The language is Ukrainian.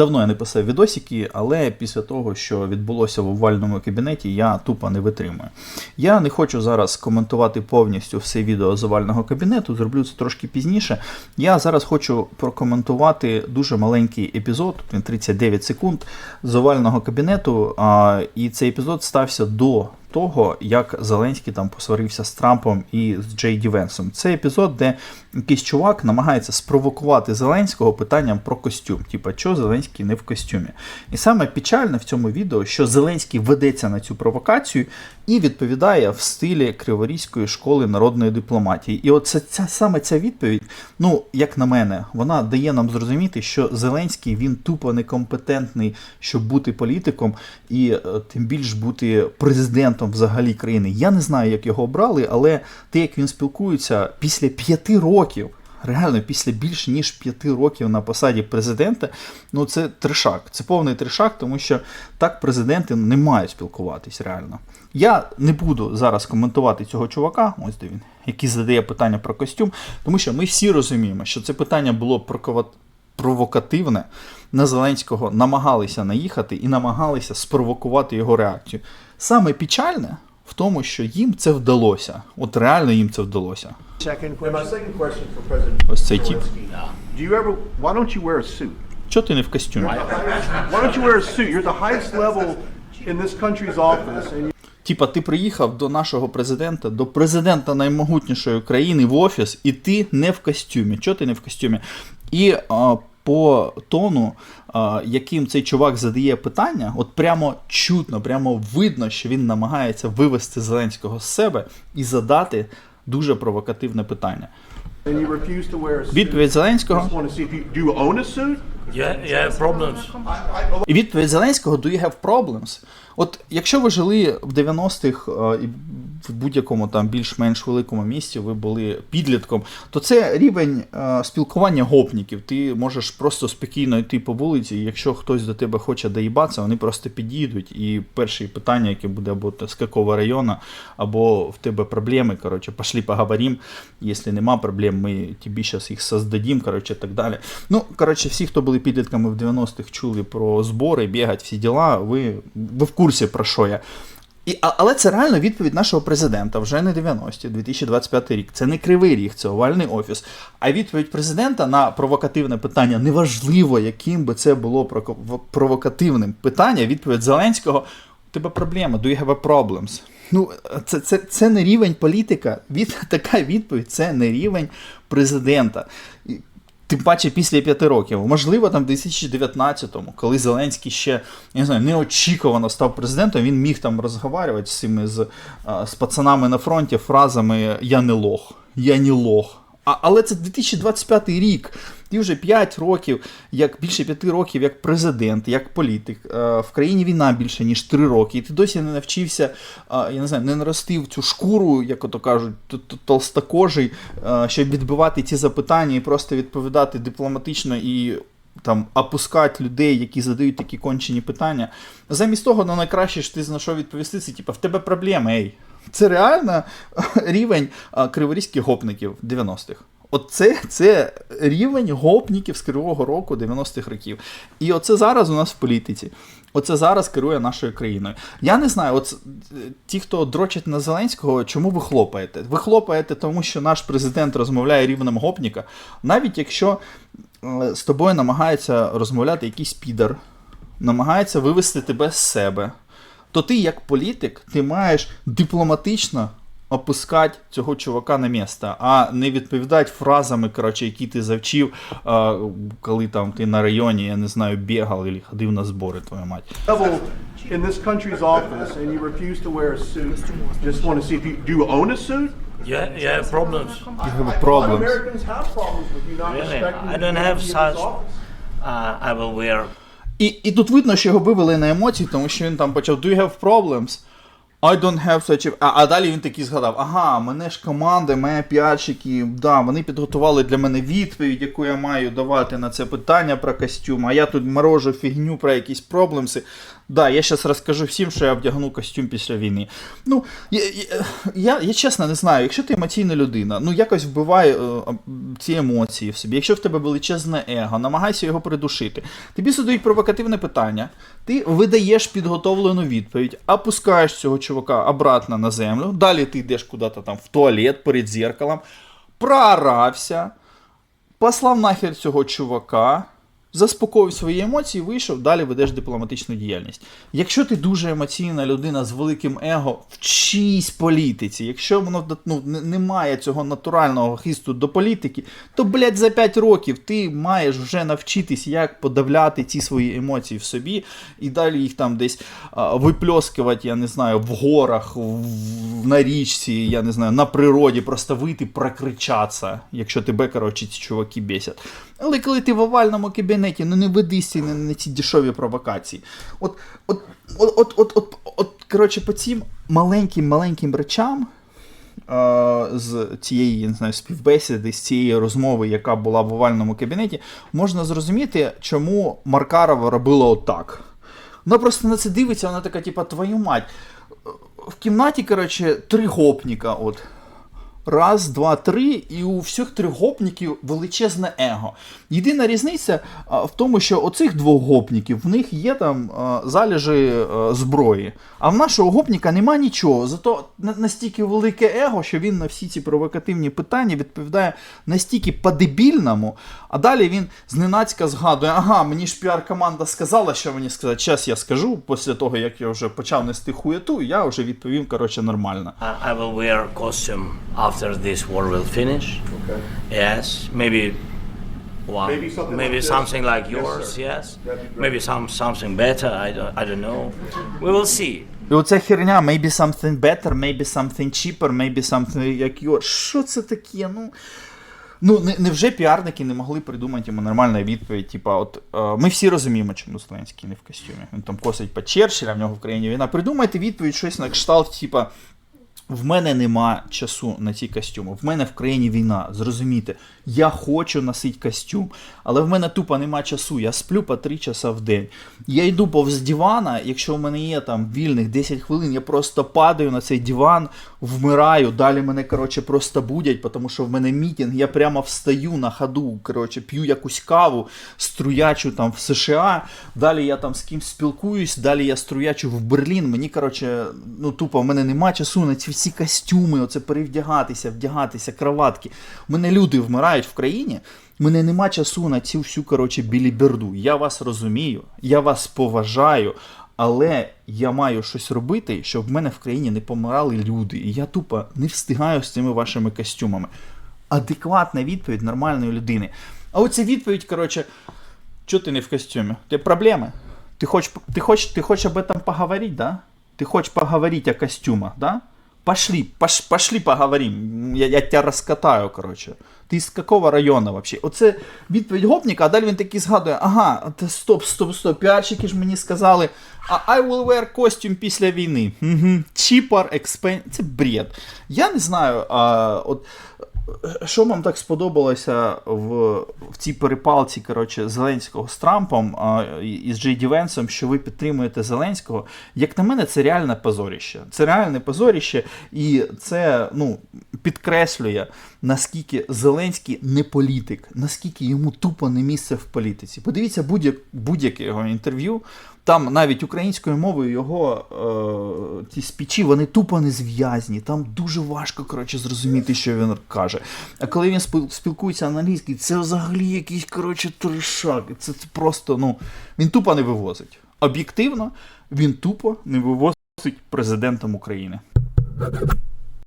Давно я не писав відосики, але після того, що відбулося в овальному кабінеті, я тупо не витримую. Я не хочу зараз коментувати повністю все відео з овального кабінету, зроблю це трошки пізніше. Я зараз хочу прокоментувати дуже маленький епізод, 39 секунд, з овального кабінету. І цей епізод стався до того, як Зеленський там посварився з Трампом і з Джей Ді Венсом. Це епізод, де якийсь чувак намагається спровокувати Зеленського питанням про костюм. Типа, що Зеленський не в костюмі. І саме печальне в цьому відео, що Зеленський ведеться на цю провокацію і відповідає в стилі Криворізької школи народної дипломатії. І от це ця саме ця відповідь, ну як на мене, вона дає нам зрозуміти, що Зеленський він тупо некомпетентний, щоб бути політиком, і е, тим більш бути президентом взагалі країни. Я не знаю, як його обрали, але те, як він спілкується після п'яти років. Реально, після більше ніж п'яти років на посаді президента, ну це трешак. Це повний трешак, тому що так президенти не мають спілкуватись реально. Я не буду зараз коментувати цього чувака, ось де він, який задає питання про костюм, тому що ми всі розуміємо, що це питання було провокативне. На Зеленського намагалися наїхати і намагалися спровокувати його реакцію. Саме печальне в тому, що їм це вдалося. От реально їм це вдалося. Ось цей suit? Чого ти не в костюмі? Типа, ти приїхав до нашого президента, до президента наймогутнішої країни в офіс, і ти не в костюмі. Чого ти не в костюмі? І по тону, яким цей чувак задає питання, от прямо чутно, прямо видно, що він намагається вивести Зеленського з себе і задати дуже провокативне питання. Відповідь Зеленського. Yeah, yeah, problems. І відповідь Зеленського do you have problems? От якщо ви жили в 90-х е, і в будь-якому там більш-менш великому місті, ви були підлітком, то це рівень е, спілкування гопників. Ти можеш просто спокійно йти по вулиці, і якщо хтось до тебе хоче доїбатися, вони просто підійдуть. І перше питання, яке буде або з якого району, або в тебе проблеми, коротше, пошли поговорим. Якщо нема проблем, ми тобі зараз їх создадим, коротше, так далі. Ну, коротше, всі, хто були підлітками в 90-х, чули про збори, бігать, всі діла, ви, ви в курсі про що я. І, але це реально відповідь нашого президента вже не 90-ті, 2025 рік. Це не кривий ріг, це овальний офіс. А відповідь президента на провокативне питання, неважливо, яким би це було провокативним питання, відповідь Зеленського: у тебе проблема, do you have a problems? Ну, це, це, це не рівень політика. Від, така відповідь це не рівень президента. Тим паче після п'яти років. Можливо, там в 2019-му, коли Зеленський ще я не знаю, неочікувано став президентом, він міг там розговорювати з цими з, з пацанами на фронті фразами Я не лох, я не лох. А, але це 2025 рік. Ти вже 5 років, як більше 5 років як президент, як політик. Е, В країні війна більше ніж 3 роки, і ти досі не навчився, е, я не знаю, не наростив цю шкуру, як ото кажуть, толстокожий, е, щоб відбивати ці запитання і просто відповідати дипломатично і там опускати людей, які задають такі кончені питання. Замість того, ну найкраще ж ти знайшов відповісти, це типу, в тебе проблеми, ей. Це реально рівень криворізьких гопників 90-х. От це, рівень гопників з Кривого Року 90-х років. І оце зараз у нас в політиці. Оце зараз керує нашою країною. Я не знаю, от е, ті, хто дрочать на Зеленського, чому ви хлопаєте? Ви хлопаєте, тому що наш президент розмовляє рівнем гопніка, навіть якщо е, з тобою намагається розмовляти якийсь підар, намагається вивести тебе з себе, то ти, як політик, ти маєш дипломатично опускати цього чувака на місце, а не відповідати фразами, коротше, які ти завчив, а, коли там ти на районі, я не знаю, бігав або ходив на збори, твою мать. Level in this country's office and you refuse to wear a suit. Just want to see if you, do you own a suit? Yeah, yeah, problems. You have a A lot problem. of Americans have problems with you not Really? respecting I the don't have authority of this such- office. Uh, I will wear. І, і тут видно, що його вивели на емоції, тому що він там почав Do you have problems? I don't have such a... А, а далі він такий згадав: ага, мене ж команда, мене піарщики, да, вони підготували для мене відповідь, яку я маю давати на це питання про костюм, а я тут морожу фігню про якісь проблемси. Да, я зараз розкажу всім, що я вдягну костюм після війни. Ну, я, я, я, я чесно не знаю, якщо ти емоційна людина, ну якось вбивай е, ці емоції в собі. Якщо в тебе величезне его, намагайся його придушити. Тобі задають провокативне питання, ти видаєш підготовлену відповідь, опускаєш цього чувака обратно на землю, далі ти йдеш куди-то там в туалет перед зеркалом, проорався, послав нахер цього чувака, заспокоїв свої емоції, вийшов, далі ведеш дипломатичну діяльність. Якщо ти дуже емоційна людина з великим его, вчись політиці. Якщо воно ну, не- немає цього натурального хисту до політики, то, блядь, за 5 років ти маєш вже навчитись, як подавляти ці свої емоції в собі, і далі їх там десь а, випльоскувати, я не знаю, в горах, в, на річці, я не знаю, на природі, просто вийти, прокричатися, якщо тебе, коротше, ці чуваки бесять. Але коли ти в овальному кабінеті, ну не ведися на, на ці дешеві провокації. От, от, от, от, от, от, от коротше, по цим маленьким-маленьким речам. е, З цієї я не знаю, співбесіди, з цієї розмови, яка була в овальному кабінеті, можна зрозуміти, чому Маркарова робила отак. Вона просто на це дивиться, вона така, типа, твою мать. В кімнаті, коротше, три гопніка. От. Раз, два, три, і у всіх трьох гопників величезне его. Єдина різниця а, в тому, що оцих двох гопників в них є там а, залежі а, зброї. А в нашого гопніка нема нічого. Зато настільки велике его, що він на всі ці провокативні питання відповідає настільки по-дебільному, а далі він зненацька згадує: ага, мені ж піар-команда сказала, що мені сказати. Зараз я скажу, після того, як я вже почав нести хуєту, я вже відповім, коротше, нормально. I will wear costume after this war will finish. Okay. Yes, maybe one, Maybe something maybe like this? something like Yes, yours. sir. yes, That'd be great. maybe some something better. I don't, I don't know. We will see. І оця херня, maybe something better, maybe something cheaper, maybe something like yours. Що це таке? Ну, ну не, невже піарники не могли придумати йому нормальну відповідь? Типа, от е, ми всі розуміємо, чому Зеленський не в костюмі. Він там косить по Черчилля, в нього в країні війна. Придумайте відповідь щось на кшталт, типа. В мене нема часу на ці костюми. В мене в країні війна. Зрозумійте, я хочу носити костюм, але в мене тупо нема часу. Я сплю по 3 часа в день. Я йду повз дивана, якщо в мене є там вільних 10 хвилин, я просто падаю на цей диван, вмираю. Далі мене коротше просто будять, тому що в мене мітинг. Я прямо встаю на ходу, коротше, п'ю якусь каву, струячу там в США. Далі я там з кимсь спілкуюсь, далі я струячу в Берлін. Мені коротше, ну тупо в мене нема часу на ці всі костюми, оце перевдягатися, вдягатися, кроватки. У мене люди вмирають в країні. У мене нема часу на цю всю коротше біліберду. Я вас розумію, я вас поважаю. Але я маю щось робити, щоб в мене в країні не помирали люди. І я тупо не встигаю з цими вашими костюмами. Адекватна відповідь нормальної людини. А оця відповідь, коротше, чого ти не в костюмі? Ти проблеми? Ты хочешь, ты хочешь, ты хочешь об этом поговорить, да? Ты хочешь поговорить о костюмах, да? Пошли, пош, пошли поговорим. Я, я тебя розкатаю, коротше. Ти з якого району вообще? Оце відповідь гопніка, а далі він такий згадує: ага, стоп, стоп, стоп, піарщики ж мені сказали, а I will wear костюм після війни. Угу. Cheaper, expen... Це бред. Я не знаю, а, от що вам так сподобалося в, в цій перепалці коротше, Зеленського з Трампом а, і- з Джей Венсом, що ви підтримуєте Зеленського? Як на мене, це реальне позоріще. Це реальне позоріще, і це ну, підкреслює, наскільки Зеленський не політик, наскільки йому тупо не місце в політиці. Подивіться будь-як, будь-яке його інтерв'ю. Там навіть українською мовою його е, ті спічі, вони тупо не зв'язні. Там дуже важко коротше, зрозуміти, що він каже. А коли він спіл- спілкується англійською, це взагалі якийсь коротше трешак. Це, це просто, ну, він тупо не вивозить. Об'єктивно, він тупо не вивозить президентом України.